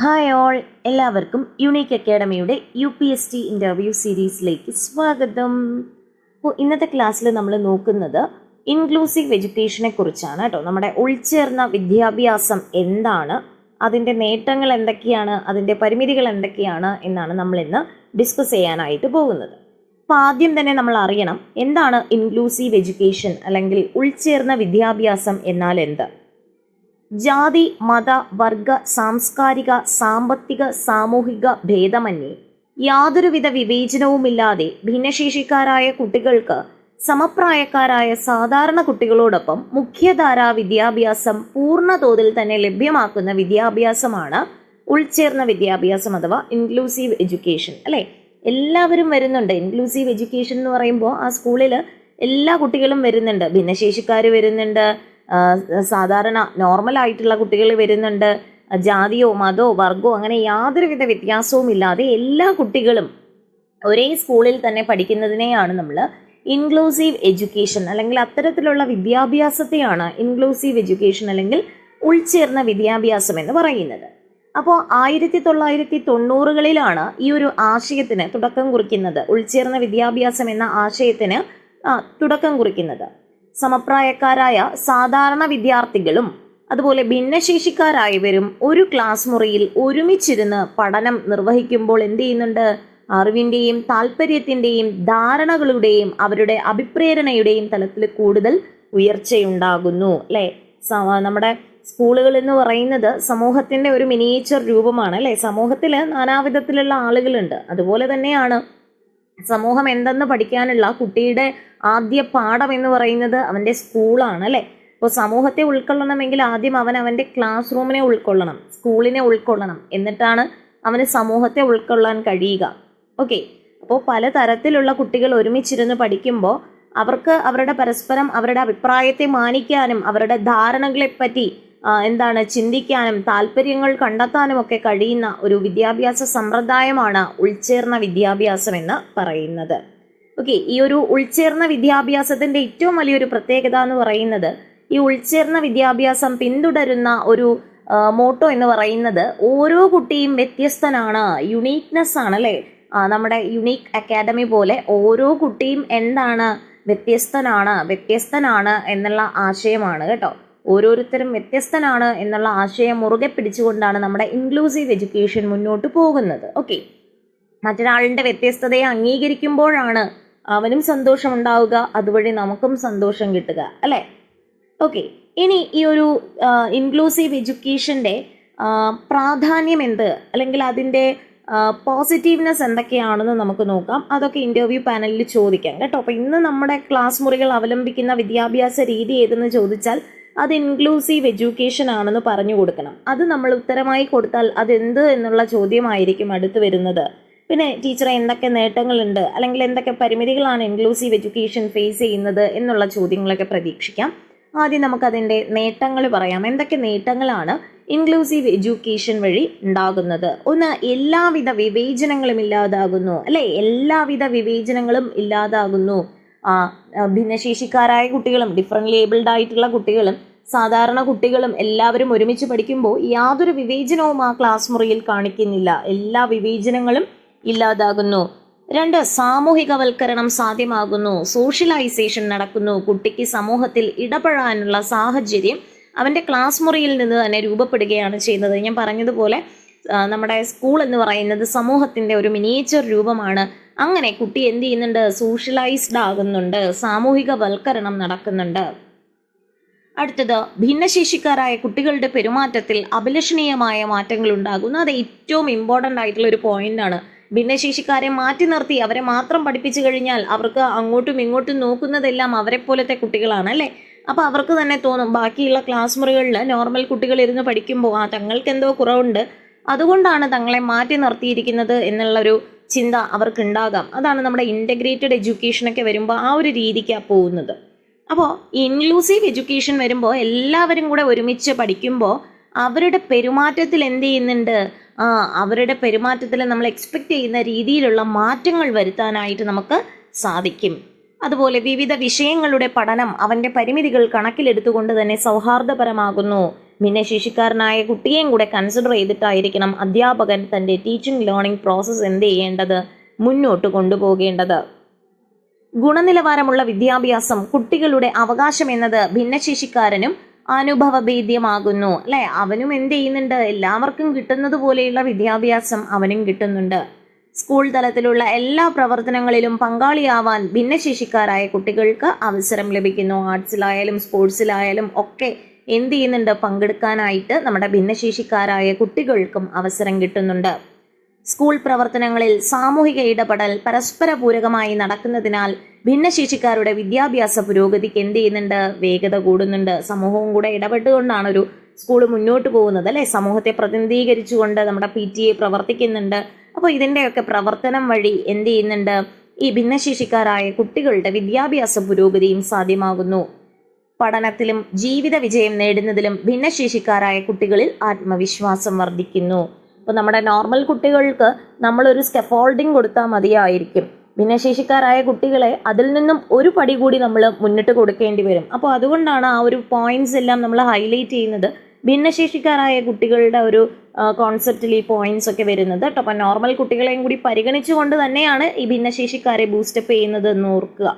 Hi all എല്ലാവർക്കും unique അക്കാഡമിയുടെ U P S T interview സീരീസിലേക്ക് സ്വാഗതം. അപ്പോൾ ഇന്നത്തെ ക്ലാസ്സിൽ നമ്മൾ നോക്കുന്നത് ഇൻക്ലൂസീവ് എഡ്യൂക്കേഷനെ കുറിച്ചാണ് കേട്ടോ. നമ്മുടെ ഉൾച്ചേർന്ന വിദ്യാഭ്യാസം എന്താണ്? അതിന്റെ നേട്ടങ്ങൾ എന്തൊക്കെയാണ്? അതിന്റെ പരിമിതികൾ എന്തൊക്കെയാണ്? എന്നാണ് നമ്മൾ ഇന്ന് ഡിസ്കസ് ചെയ്യാനായിട്ട് പോകുന്നത്. അപ്പോൾ ആദ്യം തന്നെ നമ്മൾ അറിയണം എന്താണ് ഇൻക്ലൂസീവ് എഡ്യൂക്കേഷൻ അല്ലെങ്കിൽ ഉൾച്ചേർന്ന വിദ്യാഭ്യാസം എന്നാൽ എന്ത്? ജാതി മത വർഗ സാംസ്കാരിക സാമ്പത്തിക സാമൂഹിക ഭേദമന്യേ യാതൊരുവിധ വിവേചനവുമില്ലാതെ ഭിന്നശേഷിക്കാരായ കുട്ടികൾക്ക് സമപ്രായക്കാരായ സാധാരണ കുട്ടികളോടൊപ്പം മുഖ്യധാരാ വിദ്യാഭ്യാസം പൂർണ തോതിൽ തന്നെ ലഭ്യമാക്കുന്ന വിദ്യാഭ്യാസമാണ് ഉൾച്ചേർന്ന വിദ്യാഭ്യാസം അഥവാ ഇൻക്ലൂസീവ് എഡ്യൂക്കേഷൻ അല്ലേ? എല്ലാവരും വരുന്നുണ്ട്. ഇൻക്ലൂസീവ് എഡ്യൂക്കേഷൻ എന്ന് പറയുമ്പോൾ ആ സ്കൂളിൽ എല്ലാ കുട്ടികളും വരുന്നുണ്ട്. ഭിന്നശേഷിക്കാർ വരുന്നുണ്ട്. സാധാരണ നോർമൽ ആയിട്ടുള്ള കുട്ടികൾ വരുന്നുണ്ട്. ജാതിയോ മതമോ വർഗമോ അങ്ങനെ യാതൊരുവിധ വ്യത്യാസവും ഇല്ലാതെ എല്ലാ കുട്ടികളും ഒരേ സ്കൂളിൽ തന്നെ പഠിക്കുന്നതിനെയാണ് നമ്മൾ ഇൻക്ലൂസീവ് എഡ്യൂക്കേഷൻ അല്ലെങ്കിൽ അത്തരത്തിലുള്ള വിദ്യാഭ്യാസത്തെയാണ് ഇൻക്ലൂസീവ് എഡ്യൂക്കേഷൻ അല്ലെങ്കിൽ ഉൾച്ചേർന്ന വിദ്യാഭ്യാസം എന്ന് പറയുന്നത്. അപ്പോൾ ആയിരത്തി തൊള്ളായിരത്തി തൊണ്ണൂറുകളിലാണ് ഈ ഒരു ആശയത്തിന് തുടക്കം കുറിക്കുന്നത്. ഉൾച്ചേർന്ന വിദ്യാഭ്യാസം എന്ന ആശയത്തിന് തുടക്കം കുറിക്കുന്നത്. സമപ്രായക്കാരായ സാധാരണ വിദ്യാർത്ഥികളും അതുപോലെ ഭിന്നശേഷിക്കാരായവരും ഒരു ക്ലാസ് മുറിയിൽ ഒരുമിച്ചിരുന്ന് പഠനം നിർവഹിക്കുമ്പോൾ എന്ത് ചെയ്യുന്നുണ്ട്? അറിവിന്റെയും താല്പര്യത്തിന്റെയും ധാരണകളുടെയും അവരുടെ അഭിപ്രേരണയുടെയും തലത്തിൽ കൂടുതൽ ഉയർച്ചയുണ്ടാകുന്നു അല്ലേ? നമ്മുടെ സ്കൂളുകൾ എന്ന് പറയുന്നത് സമൂഹത്തിന്റെ ഒരു മിനിയേച്ചർ രൂപമാണ് അല്ലേ? സമൂഹത്തിൽ നാനാവിധത്തിലുള്ള ആളുകളുണ്ട്. അതുപോലെ തന്നെയാണ് സമൂഹം എന്തെന്ന് പഠിക്കാനുള്ള കുട്ടിയുടെ ആദ്യ പാഠം എന്ന് പറയുന്നത് അവന്റെ സ്കൂളാണ് അല്ലേ? അപ്പോൾ സമൂഹത്തെ ഉൾക്കൊള്ളണമെങ്കിൽ ആദ്യം അവൻ അവന്റെ ക്ലാസ് റൂമിനെ ഉൾക്കൊള്ളണം സ്കൂളിനെ ഉൾക്കൊള്ളണം. എന്നിട്ടാണ് അവന് സമൂഹത്തെ ഉൾക്കൊള്ളാൻ കഴിയുക. ഓക്കെ അപ്പോൾ പലതരത്തിലുള്ള കുട്ടികൾ ഒരുമിച്ചിരുന്ന് പഠിക്കുമ്പോൾ അവർക്ക് അവരുടെ പരസ്പരം അവരുടെ അഭിപ്രായത്തെ മാനിക്കാനും അവരുടെ ധാരണകളെപ്പറ്റി എന്താണ് ചിന്തിക്കാനും താല്പര്യങ്ങൾ കണ്ടെത്താനും ഒക്കെ കഴിയുന്ന ഒരു വിദ്യാഭ്യാസ സമ്പ്രദായമാണ് ഉൾച്ചേർന്ന വിദ്യാഭ്യാസം എന്ന് പറയുന്നത്. ഓക്കെ ഈ ഒരു ഉൾച്ചേർന്ന വിദ്യാഭ്യാസത്തിന്റെ ഏറ്റവും വലിയൊരു പ്രത്യേകത എന്ന് പറയുന്നത് ഈ ഉൾച്ചേർന്ന വിദ്യാഭ്യാസം പിന്തുടരുന്ന ഒരു മോട്ടോ എന്ന് പറയുന്നത് ഓരോ കുട്ടിയും വ്യത്യസ്തനാണ് യുണീക്നെസ് ആണ് അല്ലേ? നമ്മുടെ യുണീക്ക് അക്കാദമി പോലെ ഓരോ കുട്ടിയും എന്താണ് വ്യത്യസ്തനാണ് വ്യത്യസ്തനാണ് എന്നുള്ള ആശയമാണ് കേട്ടോ. ഓരോരുത്തരും വ്യത്യസ്തനാണ് എന്നുള്ള ആശയം മുറുകെ പിടിച്ചുകൊണ്ടാണ് നമ്മുടെ ഇൻക്ലൂസീവ് എഡ്യൂക്കേഷൻ മുന്നോട്ട് പോകുന്നത്. ഓക്കെ മറ്റൊരാളിന്റെ വ്യത്യസ്തതയെ അംഗീകരിക്കുമ്പോഴാണ് അവനും സന്തോഷമുണ്ടാവുക അതുവഴി നമുക്കും സന്തോഷം കിട്ടുക അല്ലേ? ഓക്കെ ഇനി ഈ ഒരു ഇൻക്ലൂസീവ് എഡ്യൂക്കേഷന്റെ പ്രാധാന്യം എന്ത്? അല്ലെങ്കിൽ അതിന്റെ പോസിറ്റീവ്നെസ് എന്തൊക്കെയാണെന്ന് നമുക്ക് നോക്കാം. അതൊക്കെ ഇന്റർവ്യൂ പാനലിൽ ചോദിക്കാം കേട്ടോ. അപ്പോൾ ഇന്ന് നമ്മുടെ ക്ലാസ് മുറികൾ അവലംബിക്കുന്ന വിദ്യാഭ്യാസ രീതി ഏതെന്ന് ചോദിച്ചാൽ അത് ഇൻക്ലൂസീവ് എഡ്യൂക്കേഷൻ ആണെന്ന് പറഞ്ഞു കൊടുക്കണം. അത് നമ്മൾ ഉത്തരമായി കൊടുത്താൽ അതെന്ത് എന്നുള്ള ചോദ്യമായിരിക്കും അടുത്ത് വരുന്നത്. പിന്നെ ടീച്ചറെ എന്തൊക്കെ നേട്ടങ്ങളുണ്ട്? അല്ലെങ്കിൽ എന്തൊക്കെ പരിമിതികളാണ് ഇൻക്ലൂസീവ് എഡ്യൂക്കേഷൻ ഫേസ് ചെയ്യുന്നത് എന്നുള്ള ചോദ്യങ്ങളൊക്കെ പ്രതീക്ഷിക്കാം. ആദ്യം നമുക്കതിന്റെ നേട്ടങ്ങൾ പറയാം. എന്തൊക്കെ നേട്ടങ്ങളാണ് ഇൻക്ലൂസീവ് എഡ്യൂക്കേഷൻ വഴി ഉണ്ടാകുന്നത്? ഒന്ന് എല്ലാവിധ വിവേചനങ്ങളും ഇല്ലാതാകുന്നു. അല്ലേ? എല്ലാവിധ വിവേചനങ്ങളും ഇല്ലാതാകുന്നു. ഭിന്നശേഷിക്കാരായ കുട്ടികളും ഡിഫറെന്റ് ലേബിൾഡ് ആയിട്ടുള്ള കുട്ടികളും സാധാരണ കുട്ടികളും എല്ലാവരും ഒരുമിച്ച് പഠിക്കുമ്പോൾ യാതൊരു വിവേചനവും ആ ക്ലാസ് മുറിയിൽ കാണിക്കുന്നില്ല. എല്ലാ വിവേചനങ്ങളും ഇല്ലാതാകുന്നു. രണ്ട് സാമൂഹികവൽക്കരണം സാധ്യമാകുന്നു. സോഷ്യലൈസേഷൻ നടക്കുന്നു. കുട്ടിക്ക് സമൂഹത്തിൽ ഇടപെടാനുള്ള സാഹചര്യം അവന്റെ ക്ലാസ് മുറിയിൽ നിന്ന് തന്നെ രൂപപ്പെടുകയാണ് ചെയ്യുന്നത്. ഞാൻ പറഞ്ഞതുപോലെ നമ്മുടെ സ്കൂൾ എന്ന് പറയുന്നത് സമൂഹത്തിന്റെ ഒരു മിനിയേച്ചർ രൂപമാണ്. അങ്ങനെ കുട്ടി എന്ത് ചെയ്യുന്നുണ്ട്? സോഷ്യലൈസ്ഡ് ആകുന്നുണ്ട്. സാമൂഹികവൽക്കരണം നടക്കുന്നുണ്ട്. അടുത്തത് ഭിന്നശേഷിക്കാരായ കുട്ടികളുടെ പെരുമാറ്റത്തിൽ അഭിലഷണീയമായ മാറ്റങ്ങൾ ഉണ്ടാകുന്നു. അത് ഏറ്റവും ഇമ്പോർട്ടന്റ് ആയിട്ടുള്ള ഒരു പോയിന്റാണ് ഭിന്നശേഷിക്കാരെ മാറ്റി നിർത്തി അവരെ മാത്രം പഠിപ്പിച്ചു കഴിഞ്ഞാൽ അവർക്ക് അങ്ങോട്ടും ഇങ്ങോട്ടും നോക്കുന്നതെല്ലാം അവരെ പോലത്തെ കുട്ടികളാണ് അല്ലേ? അപ്പോൾ അവർക്ക് തന്നെ തോന്നും ബാക്കിയുള്ള ക്ലാസ് മുറികളിൽ നോർമൽ കുട്ടികൾ ഇരുന്ന് പഠിക്കുമ്പോൾ ആ തങ്ങൾക്ക് എന്തോ കുറവുണ്ട്. അതുകൊണ്ടാണ് തങ്ങളെ മാറ്റി നിർത്തിയിരിക്കുന്നത് എന്നുള്ളൊരു ചിന്ത അവർക്കുണ്ടാകാം. അതാണ് നമ്മുടെ ഇന്റഗ്രേറ്റഡ് എഡ്യൂക്കേഷനൊക്കെ വരുമ്പോൾ ആ ഒരു രീതിക്കാണ് പോകുന്നത്. അപ്പോൾ ഇൻക്ലൂസീവ് എഡ്യൂക്കേഷൻ വരുമ്പോൾ എല്ലാവരും കൂടെ ഒരുമിച്ച് പഠിക്കുമ്പോൾ അവരുടെ പെരുമാറ്റത്തിൽ എന്ത് ചെയ്യുന്നുണ്ട്? ആ അവരുടെ പെരുമാറ്റത്തിൽ നമ്മൾ എക്സ്പെക്റ്റ് ചെയ്യുന്ന രീതിയിലുള്ള മാറ്റങ്ങൾ വരുത്താനായിട്ട് നമുക്ക് സാധിക്കും. അതുപോലെ വിവിധ വിഷയങ്ങളുടെ പഠനം അവന്റെ പരിമിതികൾ കണക്കിലെടുത്തുകൊണ്ട് തന്നെ സൗഹാർദ്ദപരമാകുന്നു. ഭിന്നശേഷിക്കാരനായ കുട്ടിയെയും കൂടെ കൺസിഡർ ചെയ്തിട്ടായിരിക്കണം അധ്യാപകൻ തന്റെ ടീച്ചിങ് ലേണിംഗ് പ്രോസസ്സ് എന്ത് ചെയ്യേണ്ടത് മുന്നോട്ട് കൊണ്ടുപോകേണ്ടത്. ഗുണനിലവാരമുള്ള വിദ്യാഭ്യാസം കുട്ടികളുടെ അവകാശം എന്നത് ഭിന്നശേഷിക്കാരനും അനുഭവഭേദ്യമാകുന്നു. അല്ലെ? അവനും എന്ത് ചെയ്യുന്നുണ്ട്? എല്ലാവർക്കും കിട്ടുന്നത് പോലെയുള്ള വിദ്യാഭ്യാസം അവനും കിട്ടുന്നുണ്ട്. സ്കൂൾ തലത്തിലുള്ള എല്ലാ പ്രവർത്തനങ്ങളിലും പങ്കാളിയാവാൻ ഭിന്നശേഷിക്കാരായ കുട്ടികൾക്ക് അവസരം ലഭിക്കുന്നു. ആർട്സിലായാലും സ്പോർട്സിലായാലും ഒക്കെ എന്ത് ചെയ്യുന്നുണ്ട്? പങ്കെടുക്കാനായിട്ട് നമ്മുടെ ഭിന്നശേഷിക്കാരായ കുട്ടികൾക്കും അവസരം കിട്ടുന്നുണ്ട്. സ്കൂൾ പ്രവർത്തനങ്ങളിൽ സാമൂഹിക ഇടപെടൽ പരസ്പര പൂരകമായി നടക്കുന്നതിനാൽ ഭിന്നശേഷിക്കാരുടെ വിദ്യാഭ്യാസ പുരോഗതിക്ക് എന്ത് ചെയ്യുന്നുണ്ട്? വേഗത കൂടുന്നുണ്ട്. സമൂഹവും കൂടെ ഇടപെട്ടുകൊണ്ടാണ് ഒരു സ്കൂൾ മുന്നോട്ട് പോകുന്നത് അല്ലെ? സമൂഹത്തെ പ്രതിനിധീകരിച്ചുകൊണ്ട് നമ്മുടെ പി ടി എ പ്രവർത്തിക്കുന്നുണ്ട്. അപ്പോൾ ഇതിന്റെയൊക്കെ പ്രവർത്തനം വഴി എന്ത് ചെയ്യുന്നുണ്ട്? ഈ ഭിന്നശേഷിക്കാരായ കുട്ടികളുടെ വിദ്യാഭ്യാസ പുരോഗതിയും സാധ്യമാകുന്നു. പഠനത്തിലും ജീവിത വിജയം നേടുന്നതിലും ഭിന്നശേഷിക്കാരായ കുട്ടികളിൽ ആത്മവിശ്വാസം വർദ്ധിക്കുന്നു. അപ്പോൾ നമ്മുടെ നോർമൽ കുട്ടികൾക്ക് നമ്മളൊരു സ്കെഫോൾഡിങ് കൊടുത്താൽ മതിയായിരിക്കും. ഭിന്നശേഷിക്കാരായ കുട്ടികളെ അതിൽ നിന്നും ഒരു പടി കൂടി നമ്മൾ മുന്നിട്ട് കൊടുക്കേണ്ടി വരും. അപ്പോൾ അതുകൊണ്ടാണ് ആ ഒരു പോയിന്റ്സ് എല്ലാം നമ്മൾ ഹൈലൈറ്റ് ചെയ്യുന്നത്. ഭിന്നശേഷിക്കാരായ കുട്ടികളുടെ ഒരു കോൺസെപ്റ്റിൽ ഈ പോയിന്റ്സ് ഒക്കെ വരുന്നത് കേട്ടോ. അപ്പോൾ നോർമൽ കുട്ടികളെയും കൂടി പരിഗണിച്ചുകൊണ്ട് തന്നെയാണ് ഈ ഭിന്നശേഷിക്കാരെ ബൂസ്റ്റപ്പ് ചെയ്യുന്നത് എന്ന് ഓർക്കുക.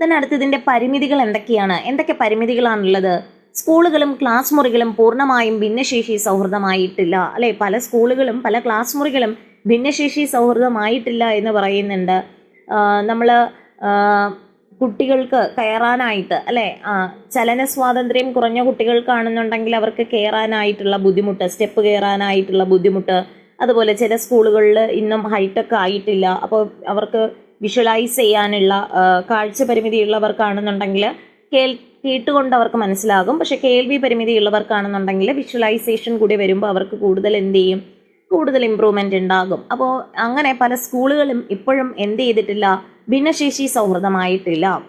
Then അടുത്ത് ഇതിന്റെ പരിമിതികൾ എന്തൊക്കെയാണ്? എന്തൊക്കെ പരിമിതികളാണുള്ളത്? സ്കൂളുകളും ക്ലാസ് മുറികളും പൂർണമായും ഭിന്നശേഷി സൗഹൃദമായിട്ടില്ല അല്ലെ? പല സ്കൂളുകളും പല ക്ലാസ് മുറികളും ഭിന്നശേഷി സൗഹൃദമായിട്ടില്ല എന്ന് പറയുന്നുണ്ട്. നമ്മൾ കുട്ടികൾക്ക് കയറാനായിട്ട് അല്ലെ? ചലന സ്വാതന്ത്ര്യം കുറഞ്ഞ കുട്ടികൾക്കാണെന്നുണ്ടെങ്കിൽ അവർക്ക് കയറാനായിട്ടുള്ള ബുദ്ധിമുട്ട് സ്റ്റെപ്പ് കയറാനായിട്ടുള്ള ബുദ്ധിമുട്ട് അതുപോലെ ചില സ്കൂളുകളിൽ ഇന്നും ഹൈടെക് ആയിട്ടില്ല. അപ്പോൾ അവർക്ക് വിഷ്വലൈസ് ചെയ്യാനുള്ള കാഴ്ച പരിമിതിയുള്ളവർക്കാണെന്നുണ്ടെങ്കിൽ കേൾ കേട്ടുകൊണ്ട് അവർക്ക് മനസ്സിലാകും. പക്ഷെ കേൾവി പരിമിതിയുള്ളവർക്കാണെന്നുണ്ടെങ്കിൽ വിഷ്വലൈസേഷൻ കൂടി വരുമ്പോൾ അവർക്ക് കൂടുതൽ എന്ത് ചെയ്യും? കൂടുതൽ ഇമ്പ്രൂവ്മെന്റ് ഉണ്ടാകും. അപ്പോൾ അങ്ങനെ പല സ്കൂളുകളും ഇപ്പോഴും എന്ത് ചെയ്തിട്ടില്ല? ഭിന്നശേഷി സൗഹൃദമായിട്ടില്ല.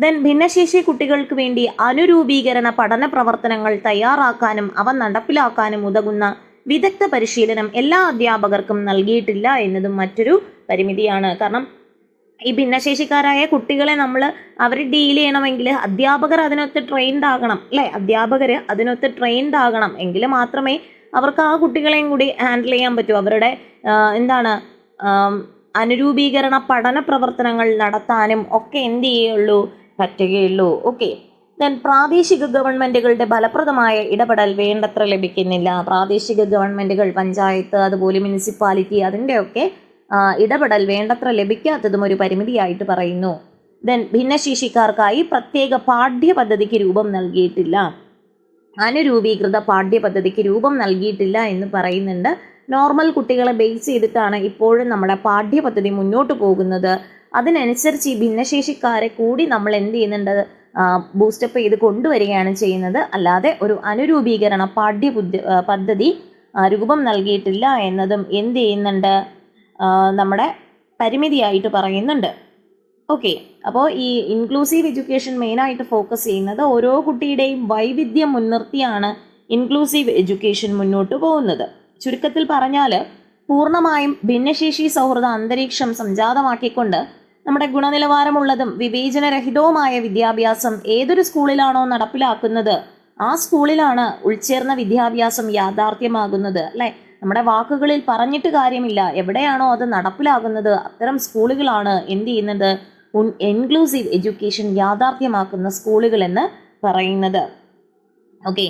ദെൻ ഭിന്നശേഷി കുട്ടികൾക്ക് വേണ്ടി അനുരൂപീകരണ പഠന പ്രവർത്തനങ്ങൾ തയ്യാറാക്കാനും അവ നടപ്പിലാക്കാനും ഉതകുന്ന വിദഗ്ധ പരിശീലനം എല്ലാ അധ്യാപകർക്കും നൽകിയിട്ടില്ല എന്നതും മറ്റൊരു പരിമിതിയാണ്. കാരണം ഈ ഭിന്നശേഷിക്കാരായ കുട്ടികളെ നമ്മൾ അവർ ഡീൽ ചെയ്യണമെങ്കിൽ അധ്യാപകർ അതിനൊത്ത് ട്രെയിൻഡ് ആകണം അല്ലേ? അധ്യാപകർ അതിനൊത്ത് ട്രെയിൻഡ് ആകണം എങ്കിൽ മാത്രമേ അവർക്ക് ആ കുട്ടികളെയും കൂടി ഹാൻഡിൽ ചെയ്യാൻ പറ്റൂ. അവരുടെ എന്താണ് അനുരൂപീകരണ പഠന പ്രവർത്തനങ്ങൾ നടത്താനും ഒക്കെ എന്ത് ചെയ്യുള്ളൂ? പറ്റുകയുള്ളൂ. ഓക്കെ ദെൻ പ്രാദേശിക ഗവൺമെന്റുകളുടെ ഫലപ്രദമായ ഇടപെടൽ വേണ്ടത്ര ലഭിക്കുന്നില്ല. പ്രാദേശിക ഗവൺമെന്റുകൾ പഞ്ചായത്ത് അതുപോലെ മുനിസിപ്പാലിറ്റി അതിന്റെയൊക്കെ ഇടപെടൽ വേണ്ടത്ര ലഭിക്കാത്തതും ഒരു പരിമിതിയായിട്ട് പറയുന്നു. ദെൻ ഭിന്നശേഷിക്കാർക്കായി പ്രത്യേക പാഠ്യപദ്ധതിക്ക് രൂപം നൽകിയിട്ടില്ല. അനുരൂപീകൃത പാഠ്യപദ്ധതിക്ക് രൂപം നൽകിയിട്ടില്ല എന്ന് പറയുന്നുണ്ട്. നോർമൽ കുട്ടികളെ ബേസ് ചെയ്തിട്ടാണ് ഇപ്പോഴും നമ്മുടെ പാഠ്യപദ്ധതി മുന്നോട്ട് പോകുന്നത്. അതിനനുസരിച്ച് ഈ ഭിന്നശേഷിക്കാരെ കൂടി നമ്മൾ എന്ത് ചെയ്യുന്നുണ്ട്? ബൂസ്റ്റപ്പ് ചെയ്ത് കൊണ്ടുവരികയാണ് ചെയ്യുന്നത്. അല്ലാതെ ഒരു അനുരൂപീകരണ പാഠ്യ പദ്ധതി രൂപം നൽകിയിട്ടില്ല എന്നതും എന്ത് ചെയ്യുന്നുണ്ട്? നമ്മുടെ പരിമിതിയായിട്ട് പറയുന്നുണ്ട്. ഓക്കെ അപ്പോൾ ഈ ഇൻക്ലൂസീവ് എഡ്യൂക്കേഷൻ മെയിനായിട്ട് ഫോക്കസ് ചെയ്യുന്നത് ഓരോ കുട്ടിയുടെയും വൈവിധ്യം മുൻനിർത്തിയാണ് ഇൻക്ലൂസീവ് എഡ്യൂക്കേഷൻ മുന്നോട്ട് പോകുന്നത്. ചുരുക്കത്തിൽ പറഞ്ഞാൽ പൂർണമായും ഭിന്നശേഷി സൗഹൃദ അന്തരീക്ഷം സംജാതമാക്കിക്കൊണ്ട് നമ്മുടെ ഗുണനിലവാരമുള്ളതും വിവേചനരഹിതവുമായ വിദ്യാഭ്യാസം ഏതൊരു സ്കൂളിലാണോ നടപ്പിലാക്കുന്നത് ആ സ്കൂളിലാണ് ഉൾച്ചേർന്ന വിദ്യാഭ്യാസം യാഥാർത്ഥ്യമാകുന്നത് അല്ലേ? നമ്മുടെ വാക്കുകളിൽ പറഞ്ഞിട്ട് കാര്യമില്ല. എവിടെയാണോ അത് നടപ്പിലാകുന്നത് അത്തരം സ്കൂളുകളാണ് എന്ത് ചെയ്യുന്നത്? ഇൻക്ലൂസീവ് എഡ്യൂക്കേഷൻ യാഥാർത്ഥ്യമാക്കുന്ന സ്കൂളുകൾ എന്ന് പറയുന്നത്. ഓക്കെ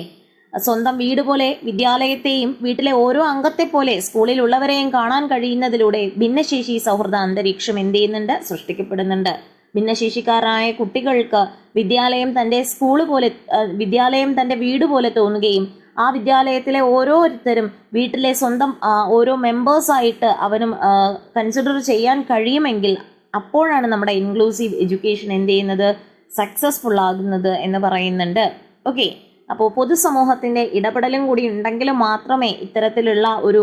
സ്വന്തം വീട് പോലെ വിദ്യാലയത്തെയും വീട്ടിലെ ഓരോ അംഗത്തെ പോലെ സ്കൂളിലുള്ളവരെയും കാണാൻ കഴിയുന്നതിലൂടെ ഭിന്നശേഷി സൗഹൃദ അന്തരീക്ഷം എന്ത് ചെയ്യുന്നുണ്ട്? സൃഷ്ടിക്കപ്പെടുന്നുണ്ട്. ഭിന്നശേഷിക്കാരായ കുട്ടികൾക്ക് വിദ്യാലയം തന്റെ സ്കൂൾ പോലെ വിദ്യാലയം തന്റെ വീട് പോലെ തോന്നുകയും ആ വിദ്യാലയത്തിലെ ഓരോരുത്തരും വീട്ടിലെ സ്വന്തം ഓരോ മെമ്പേഴ്സായിട്ട് അവനും കൺസിഡർ ചെയ്യാൻ കഴിയുമെങ്കിൽ അപ്പോഴാണ് നമ്മുടെ ഇൻക്ലൂസീവ് എഡ്യൂക്കേഷൻ എന്ത് ചെയ്യുന്നത്? സക്സസ്ഫുൾ ആകുന്നത് എന്ന് പറയുന്നുണ്ട്. ഓക്കെ അപ്പോൾ പൊതുസമൂഹത്തിന്റെ ഇടപെടലും കൂടി ഉണ്ടെങ്കിൽ മാത്രമേ ഇത്തരത്തിലുള്ള ഒരു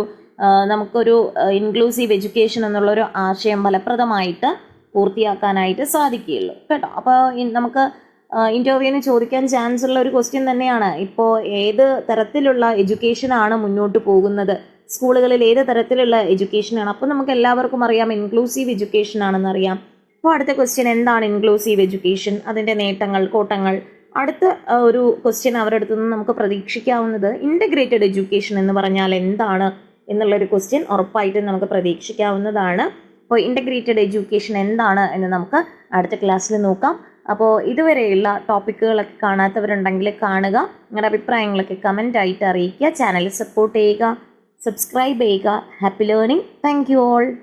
നമുക്കൊരു ഇൻക്ലൂസീവ് എഡ്യൂക്കേഷൻ എന്നുള്ളൊരു ആശയം ഫലപ്രദമായിട്ട് പൂർത്തിയാക്കാനായിട്ട് സാധിക്കുകയുള്ളൂ. കേട്ടോ. അപ്പോൾ നമുക്ക് ഇന്റർവ്യൂവിന് ചോദിക്കാൻ ചാൻസ് ഉള്ള ഒരു ക്വസ്റ്റ്യൻ തന്നെയാണ്. ഇപ്പോൾ ഏത് തരത്തിലുള്ള എഡ്യൂക്കേഷനാണ് മുന്നോട്ട് പോകുന്നത്? സ്കൂളുകളിൽ ഏത് തരത്തിലുള്ള എഡ്യൂക്കേഷനാണ് അപ്പോൾ നമുക്ക് എല്ലാവർക്കും അറിയാം ഇൻക്ലൂസീവ് എഡ്യൂക്കേഷൻ ആണെന്ന് അറിയാം. അപ്പോൾ അടുത്ത ക്വസ്റ്റ്യൻ എന്താണ് ഇൻക്ലൂസീവ് എഡ്യൂക്കേഷൻ അതിന്റെ നേട്ടങ്ങൾ കോട്ടങ്ങൾ. അടുത്ത ഒരു ക്വസ്റ്റ്യൻ അവരുടെ അടുത്ത് നിന്ന് നമുക്ക് പ്രതീക്ഷിക്കാവുന്നത് ഇന്റഗ്രേറ്റഡ് എഡ്യൂക്കേഷൻ എന്ന് പറഞ്ഞാൽ എന്താണ് എന്നുള്ളൊരു ക്വസ്റ്റ്യൻ ഉറപ്പായിട്ടും നമുക്ക് പ്രതീക്ഷിക്കാവുന്നതാണ്. അപ്പോൾ ഇന്റഗ്രേറ്റഡ് എഡ്യൂക്കേഷൻ എന്താണ് എന്ന് നമുക്ക് അടുത്ത ക്ലാസ്സിൽ നോക്കാം. അപ്പോൾ ഇതുവരെയുള്ള ടോപ്പിക്കുകളൊക്കെ കാണാത്തവരുണ്ടെങ്കിൽ കാണുക. നിങ്ങളുടെ അഭിപ്രായങ്ങളൊക്കെ കമന്റ് ആയിട്ട് അറിയിക്കുക. ചാനൽ സപ്പോർട്ട് ചെയ്യുക. സബ്സ്ക്രൈബ് ചെയ്യുക. Happy learning thank you all